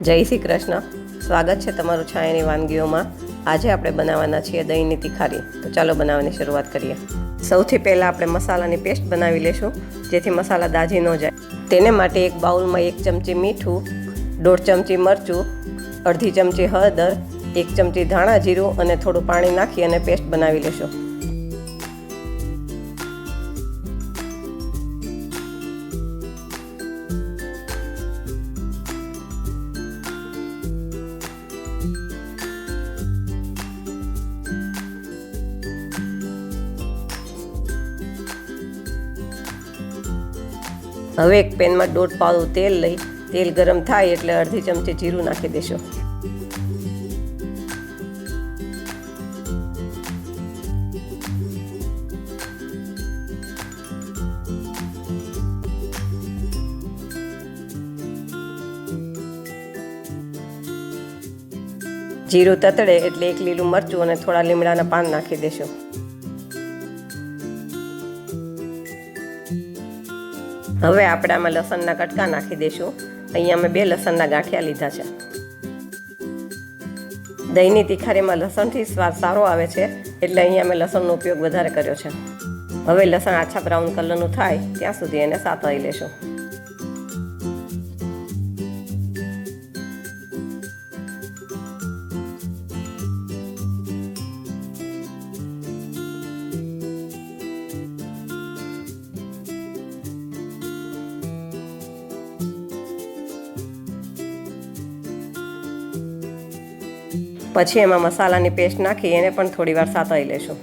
જય શ્રી કૃષ્ણ. સ્વાગત છે તમારું છાયાની વાનગીઓમાં. આજે આપણે બનાવવાના છીએ દહીંની તિખારી. તો ચાલો બનાવવાની શરૂઆત કરીએ. સૌથી પહેલાં આપણે મસાલાની પેસ્ટ બનાવી લેશું, જેથી મસાલા દાજી ન જાય. તેને માટે એક બાઉલમાં એક ચમચી મીઠું, દોઢ ચમચી મરચું, અડધી ચમચી હળદર, એક ચમચી ધાણા જીરું અને થોડું પાણી નાખી અને પેસ્ટ બનાવી લેશું. હવે એક પેનમાં દોઢ પાવડું તેલ લઈ, તેલ ગરમ થાય એટલે અડધી ચમચી જીરું નાખી દેશો. જીરું તતડે એટલે એક લીલું મરચું અને થોડા લીમડાના પાન નાખી દેશો. હવે આપણે આમાં લસણના કટકા નાખી દઈશું. અહીંયા અમે બે લસણના ગાંઠિયા લીધા છે. દહીંની તિખારીમાં લસણથી સ્વાદ સારો આવે છે, એટલે અહીંયા અમે લસણનો ઉપયોગ વધારે કર્યો છે. હવે લસણ આછા બ્રાઉન કલરનું થાય, ત્યાં સુધી એને સાતળી લેશું. પછી એમાં મસાલાની પેસ્ટ નાખી એને પણ થોડી વાર સાતળી લેશું.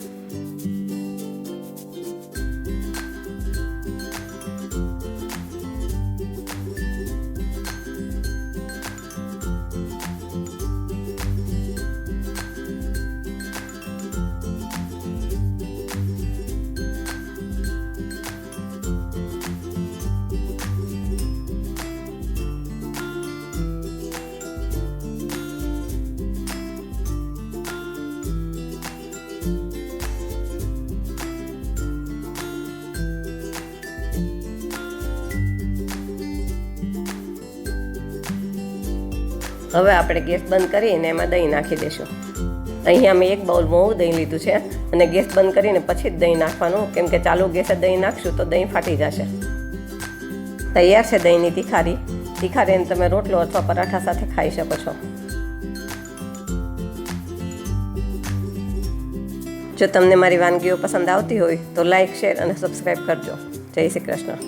હવે આપણે ગેસ બંધ કરીને એમાં દહીં નાખી દઈશું અહીંયા મેં એક બાઉલ મોવું દહીં લીધું છે અને ગેસ બંધ કરીને પછી જ દહીં નાખવાનું. કેમ કે ચાલુ ગેસે દહીં નાખશું તો દહીં ફાટી જશે. તૈયાર છે દહીંની તિખારી. તિખારીને તમે રોટલો અથવા પરાઠા સાથે ખાઈ શકો છો. જો તમને મારી વાનગીઓ પસંદ આવતી હોય તો લાઇક શેર અને સબસ્ક્રાઈબ કરજો. જય શ્રી કૃષ્ણ.